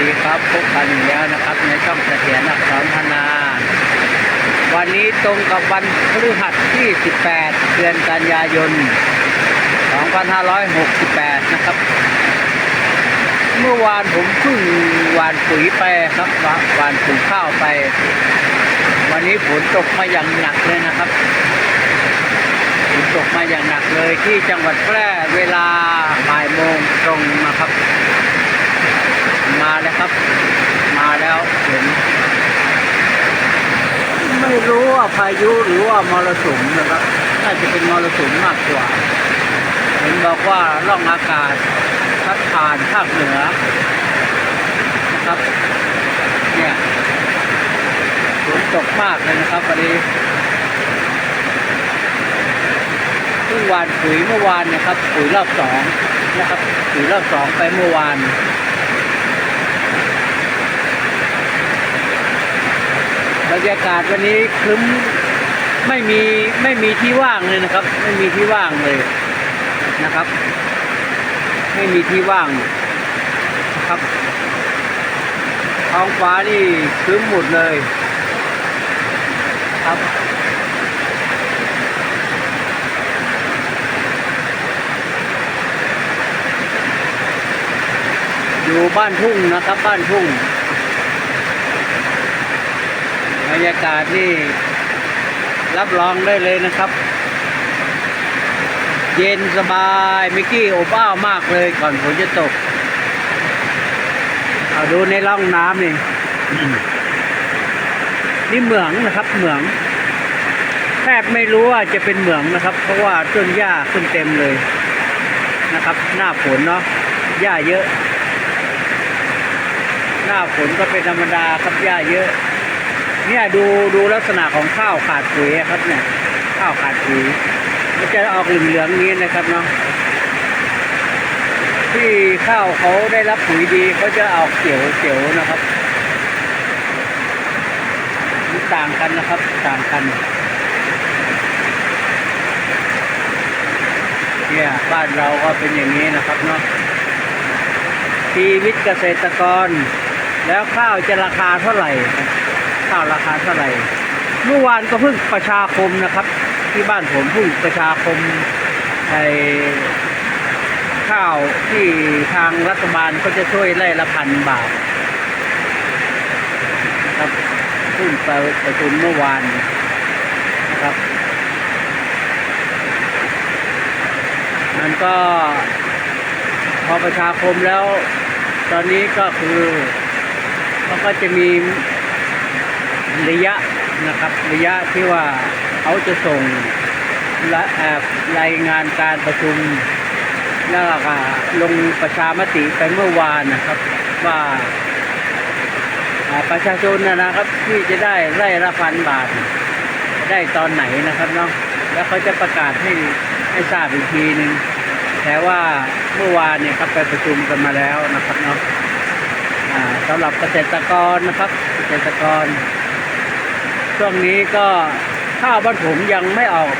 ดีครับพบกันอีกแล้วนะครับ ในช่องเสถียรอักษรพนา วันนี้ตรงกับวันพฤหัสที่ 18 เดือนกันยายน 2568 นะครับ เมื่อวานผมเพิ่งหวานปุ๋ยไปครับหวานหวานปุ๋ยข้าวไป วันนี้ฝนตกมาอย่างหนักเลยนะครับฝนตกมาอย่างหนักเลยที่จังหวัดแพร่เวลาบ่ายโมงตรงนะครับ ครับ มาแล้วเห็นไม่รู้ว่าพายุหรือว่ามรสุมนะครับน่าจะเป็นมรสุมมากกว่า เห็นบอกว่าร่องอากาศพัดผ่านภาคเหนือนะครับเนี่ยฝนตกมากเลยนะครับวันนี้เพิ่วานปุ๋ยเมื่อวานนะครับปุ๋ยรอบสองนะครับปุ๋ยรอบสองไปเมื่อวาน รรยากาศวันนี้ครึ้มไม่มีไม่มีที่ว่างเลยนะครับ ไม่มีที่ว่างเลยนะครับ ไม่มีที่ว่างครับท้องฟ้านี่ครึ้มหมดเลยครับอยู่บ้านทุ่งนะครับบ้านทุ่ง บรรยากาศนี่รับรองได้เลยนะครับ เย็นสบายมิกกี้อบอ้าวมากเลยก่อนฝนจะตก เอาดูในร่องน้ำนี่ นี่เหมืองนะครับเหมือง แทบไม่รู้ว่าจะเป็นเหมืองนะครับ เพราะว่าต้นหญ้าขึ้นเต็มเลยนะครับ หน้าฝนเนาะหญ้าเยอะ หน้าฝนก็เป็นธรรมดาครับหญ้าเยอะ เนี่ยดูดูลักษณะของข้าวขาดปุ๋ยครับเนี่ย ข้าวขาดปุ๋ยมันจะออกเหลืองๆนี้นะครับเนาะที่ข้าวเขาได้รับปุ๋ยดีเขาจะออกเขียวเขียวนะครับมันต่างกันนะครับต่างกันเนี่ยบ้านเราก็เป็นอย่างนี้นะครับเนาะชีวิตเกษตรกร แล้วข้าวจะราคาเท่าไหร่ ข้าวราคาเท่าไหร่เมื่อวานก็เพิ่งประชาคมนะครับ ที่บ้านผมเพิ่งประชาคมไอ้ข้าวที่ทางรัฐบาลก็จะช่วยไล่ละพันบาทครับเพิ่งไปประชุมเมื่อวานนะครับมันก็พอประชาคมแล้ว ตอนนี้ก็คือมันก็จะมี ระยะนะครับระยะที่ว่าเขาจะส่งละรายงานการประชุมแล้วก็ลงประชามติไปเมื่อวานนะครับว่าประชาชนนะครับที่จะได้ไร่ละพันบาท ได้ตอนไหนนะครับเนาะแล้วเขาจะประกาศให้ให้ทราบอีกทีหนึ่งแต่ว่าเมื่อวานเนี่ยครับไปประชุมกันมาแล้วนะครับเนาะอ่าสำหรับเกษตรกรนะครับ เกษตรกร ช่วงนี้ก็ข้าวบ้านผมยังไม่ออก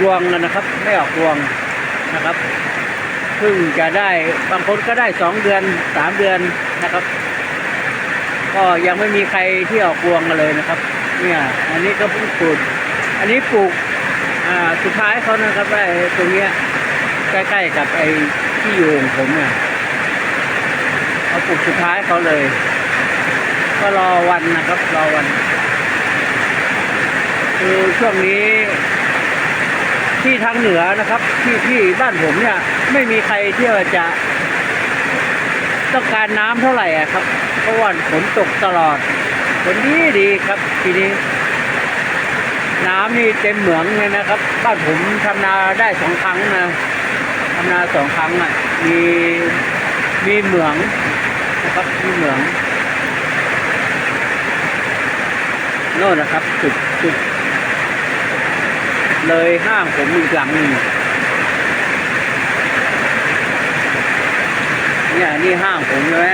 รวงเลยนะครับ ไม่ออกรวงนะครับเพิ่งจะได้บางคนก็ได้สองเดือนสามเดือนนะครับ ก็ยังไม่มีใครที่ออกรวงกันเลยนะครับ เนี่ยอันนี้ก็เพิ่งปลูกอันนี้ปลูกอ่าสุดท้ายเขานะครับไอ้ตรงเนี้ยใกล้ๆกับไอ้ที่อยู่ของผมเนี่ยเขาปลูกสุดท้ายเขาเลย ก็รอวันนะครับ รอวัน คือช่วงนี้ ที่ทางเหนือนะครับ ที่ที่บ้านผมเนี่ย ไม่มีใครที่จะต้องการน้ำเท่าไหร่ครับ เพราะว่าฝนตกตลอดฝนดีดีครับ ทีนี้ น้ำนี่เต็มเหมืองเลยนะครับ บ้านผมทำนาได้สองครั้งนะทำนาสองครั้งอะ มีมีเหมืองนะครับมีเหมืองโน่นนะครับจุดจุด เลยห้างผมอีกหลังหนึ่งเนี่ยนี่ห้างผมใช่ไหม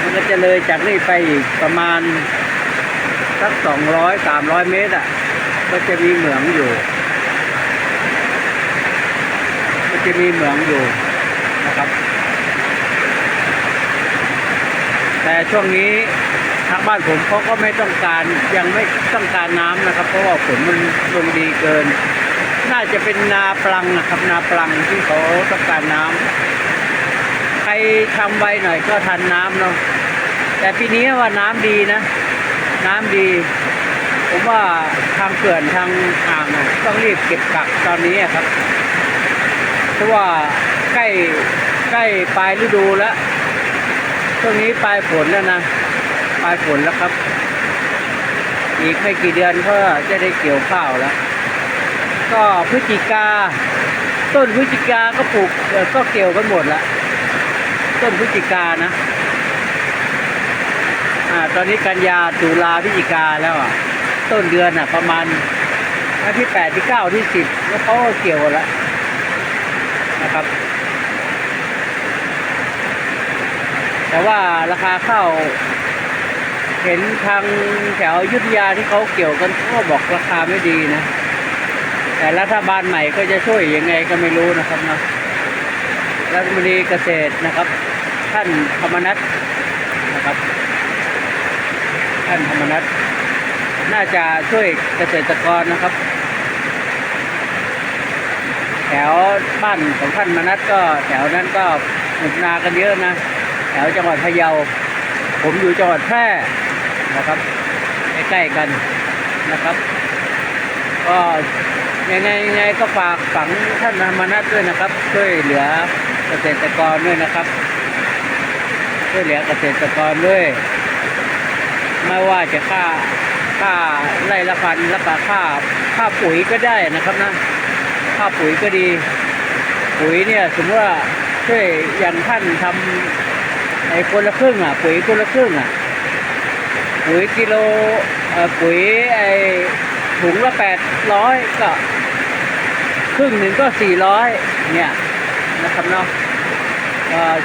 มันก็จะเลยจากนี่ไปอีกประมาณสักสองร้อยสามร้อยเมตรอะ ก็จะมีเหมืองอยู่ ก็จะมีเหมืองอยู่นะครับ แต่ช่วงนี้ ทางบ้านผมเขาก็ไม่ต้องการยังไม่ต้องการน้ำนะครับ เพราะว่าฝนมันลงดีเกิน น่าจะเป็นนาปลังนะครับ นาปลังที่เขาต้องการน้ำใครทำไวหน่อยก็ทันน้ำเนาะแต่ปีนี้ว่าน้ำดีนะ น้ำดี ผมว่าทางเขื่อนทางอ่างต้องรีบเก็บกักตอนนี้อะครับ เพราะว่าใกล้ใกล้ปลายฤดูแล้วช่วงนี้ปลายฝนแล้วนะ ปลายฝนแล้วครับ อีกไม่กี่เดือนก็จะได้เกี่ยวข้าวแล้ว ก็พฤศจิกา ต้นพฤศจิกาก็ปลูกก็เกี่ยวกันหมดละต้นพฤศจิกานะอ่าตอนนี้กันยาตุลาพฤศจิกาแล้วอะต้นเดือนอะ ประมาณวันที่แปดที่เก้าที่สิบแล้วเขาก็เกี่ยวแล้วนะครับ แต่ว่าราคาข้าว เห็นทางแถวยุทธยาที่เขาเกี่ยวกันก็บอกราคาไม่ดีนะ แต่รัฐบาลใหม่ก็จะช่วยยังไงก็ไม่รู้นะครับนะรัฐมนตรีเกษตรนะครับ ท่านธรรมนัฐนะครับ ท่านธรรมนัฐน่าจะช่วยเกษตรกรนะครับ แถวบ้านของท่านมนัฐก็แถวนั้นก็ปลูกนากันเยอะนะ แถวจังหวัดพะเยาผมอยู่จังหวัดแพร่ นะครับใกล้ๆกันนะครับ ก็ยังไงยังไงก็ฝากฝังท่านธรรมนัฐด้วยนะครับ ช่วยเหลือเกษตรกรด้วยนะครับ ช่วยเหลือเกษตรกรด้วยไม่ว่าจะค่าค่าไร่ละพันล้วก็ค่าค่าปุ๋ยก็ได้นะครับนะค่าปุ๋ยก็ดี ปุ๋ยเนี่ยสมมติว่าช่วยอย่างท่านทำไอ้คนละครึ่งอะ ปุ๋ยคนละครึ่งอะ ปุ๋ยกิโลปุ๋ยไอถุงละแปดร้อยก็ครึ่งหนึ่งก็สี่ร้อยเนี่ยนะครับเนาะ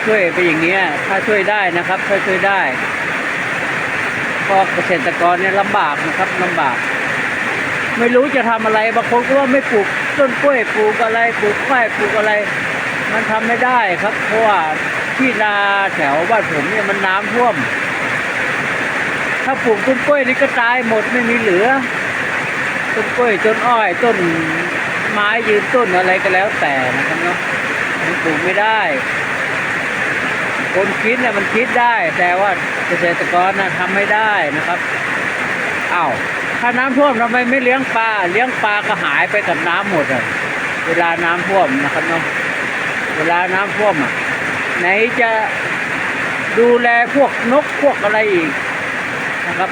ช่วยไปอย่างเนี้ยถ้าช่วยได้นะครับถ้าช่วยได้ก็เกษตรกรเนี่ยลำบากนะครับลำบาก ไม่รู้จะทำอะไรบางคนก็ว่าไม่ปลูกต้นกล้วยปลูกอะไรปลูกฝ้ายปลูกอะไร มันทำไม่ได้ครับเพราะว่าที่นาแถวบ้านผมเนี่ยมันน้ำท่วม ถ้าปลูกต้นกล้วยนี่ก็ตายหมดไม่มีเหลือ ต้นกล้วยต้นอ้อยต้นไม้ยืนต้นอะไรก็แล้วแต่นะครับเนาะมันปลูกไม่ได้ คนคิดเนี่ยมันคิดได้ แต่ว่าเกษตรกรนะทำไม่ได้นะครับอ้าวถ้าน้ำท่วมทำไมไม่เลี้ยงปลาเลี้ยงปลาก็หายไปกับน้ำหมดอะเวลาน้ำท่วมนะครับเนาะเวลาน้ำท่วมอะไหนจะดูแลพวกนกพวกอะไรอีก นะครับ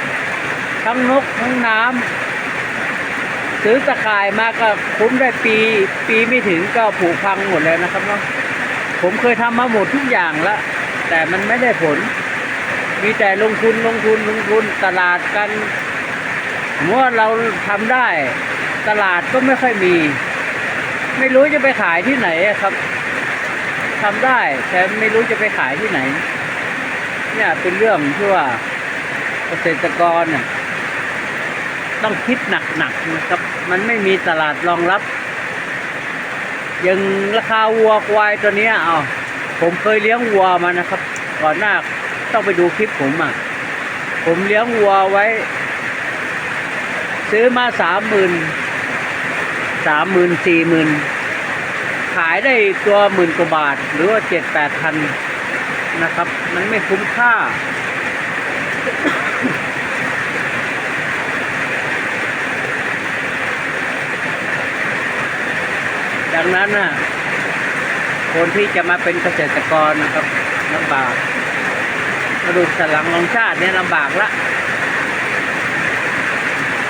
ทั้งนกทั้งน้ำซื้อตะข่ายมาก็คุ้มได้ปีปีไม่ถึงก็ผูกพังหมดเลยนะครับเนาะผมเคยทำมาหมดทุกอย่างแล้ว แต่มันไม่ได้ผล มีแต่ลงทุนลงทุนลงทุนตลาดกันเมื่อเราทำได้ ตลาดก็ไม่ค่อยมี ไม่รู้จะไปขายที่ไหนครับทำได้แต่ไม่รู้จะไปขายที่ไหนเนี่ยเป็นเรื่องที่ว่า เกษตรกรน่ะต้องคิดหนักๆนะครับ มันไม่มีตลาดรองรับย่างราคาวัวควายตัวเนี้ยเอาผมเคยเลี้ยงวัวมานะครับ ก่อนหน้าต้องไปดูคลิปผมอะ ผมเลี้ยงวัวไว้ ซื้อมาสามหมื่นสามหมื่นสี่หมื่นขายได้ตัวหมื่นกว่าบาท หรือว่าเจ็ดแปดพันนะครับ มันไม่คุ้มค่า ดังนั้นนะคนที่จะมาเป็นเกษตรกรนะครับลำบากกระดูกสันหลังของชาติเนี่ยลำบากละ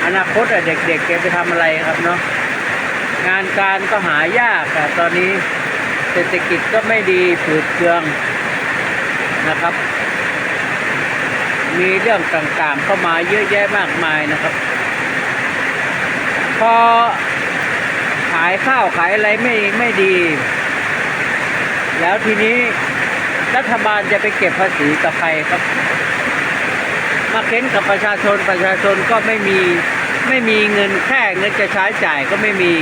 อนาคตอะเด็กๆจะไปทำอะไรครับเนาะงานการก็หายากอะตอนนี้เศรษฐกิจก็ไม่ดีผืดเคืองนะครับ มีเรื่องต่างๆเข้ามาเยอะแยะมากมายนะครับ พอ ขายข้าวขายอะไรไม่ไม่ดี แล้วทีนี้รัฐบาลจะไปเก็บภาษีกับใครครับ มาเค้นกับประชาชนประชาชนก็ไม่มีไม่มีเงินแค่เงินจะใช้จ่ายก็ไม่มี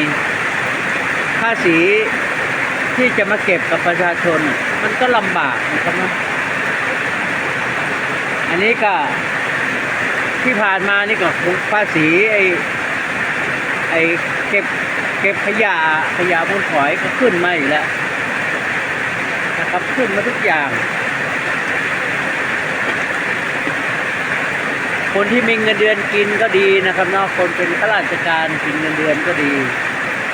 ภาษีที่จะมาเก็บกับประชาชน มันก็ลำบากนะครับนะอันนี้ก็ที่ผ่านมานี่ก็ภาษีไอไอ เก็บเก็บขยะขยะมูลฝอยก็ขึ้นมาอีกแล้วนะครับขึ้นมาทุกอย่าง คนที่มีเงินเดือนกินก็ดีนะครับนาะคนเป็นข้าราชการกินเงินเดือนก็ดี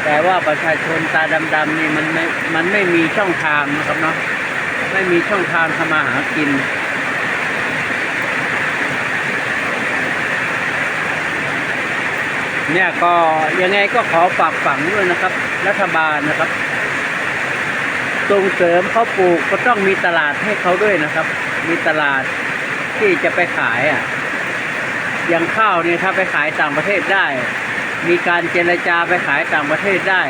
แต่ว่าประชาชนตาดำๆนี่มันไม่มันไม่มีช่องทางนะครับเนาะไม่มีช่องทางทำมาหากิน เนี่ยก็ยังไงก็ขอฝากฝังด้วยนะครับ รัฐบาลนะครับส่งเสริมเขาปลูกก็ต้องมีตลาดให้เขาด้วยนะครับ มีตลาดที่จะไปขายอะอย่างข้าวเนี่ยถ้าไปขายต่างประเทศได้ มีการเจรจาไปขายต่างประเทศได้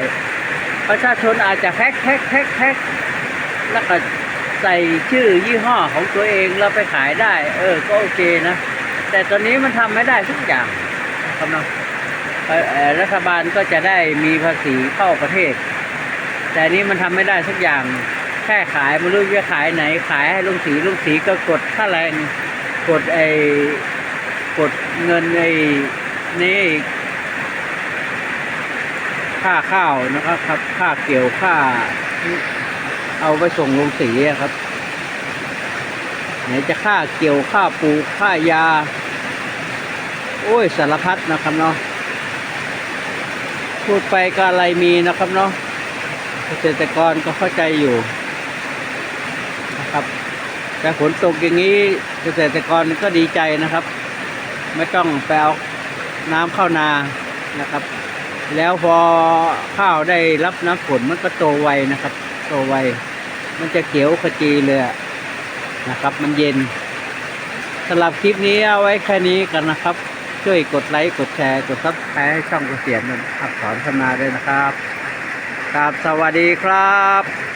ประชาชนอาจจะแพ็คแพ็คแพ็คแพ็คแล้วก็ใส่ชื่อยี่ห้อของตัวเองแล้วไปขายได้ เออก็โอเคนะ แต่ตอนนี้มันทำไม่ได้ทุกอย่างครั รัฐบาลก็จะได้มีภาษีเข้าประเทศ แต่นี้มันทำไม่ได้สักอย่างแค่ขายไม่รู้จะขายไหน ขายให้ลุงสีลุงสีก็กดค่าแรงกดไอ้กดเงินไอ้นี่ค่าข้าวนะครับครับ ค่าเกี่ยวค่า เอาไปส่งลงสีครับ ไหนจะค่าเกี่ยวค่าปลูกค่ายา โอ้ยสารพัดนะครับเนาะ พูดไปก็อะไรมีนะครับเนาะเกษตรกรก็เข้าใจอยู่นะครับ แต่ฝนตกอย่างนี้เกษตรกรก็ดีใจนะครับ ไม่ต้องไปเอาน้ำเข้านานะครับ แล้วพอข้าวได้รับน้ำฝนมันก็โตไวนะครับ โตไว มันจะเขียวขจีเลยนะครับ มันเย็นสำหรับคลิปนี้เอาไว้แค่นี้กันนะครับ ช่วยกดไลค์ กดแชร์ กดซับสไครต์ให้ช่องเกษียณอักษรธนาด้วยนะครับครับสวัสดีครับ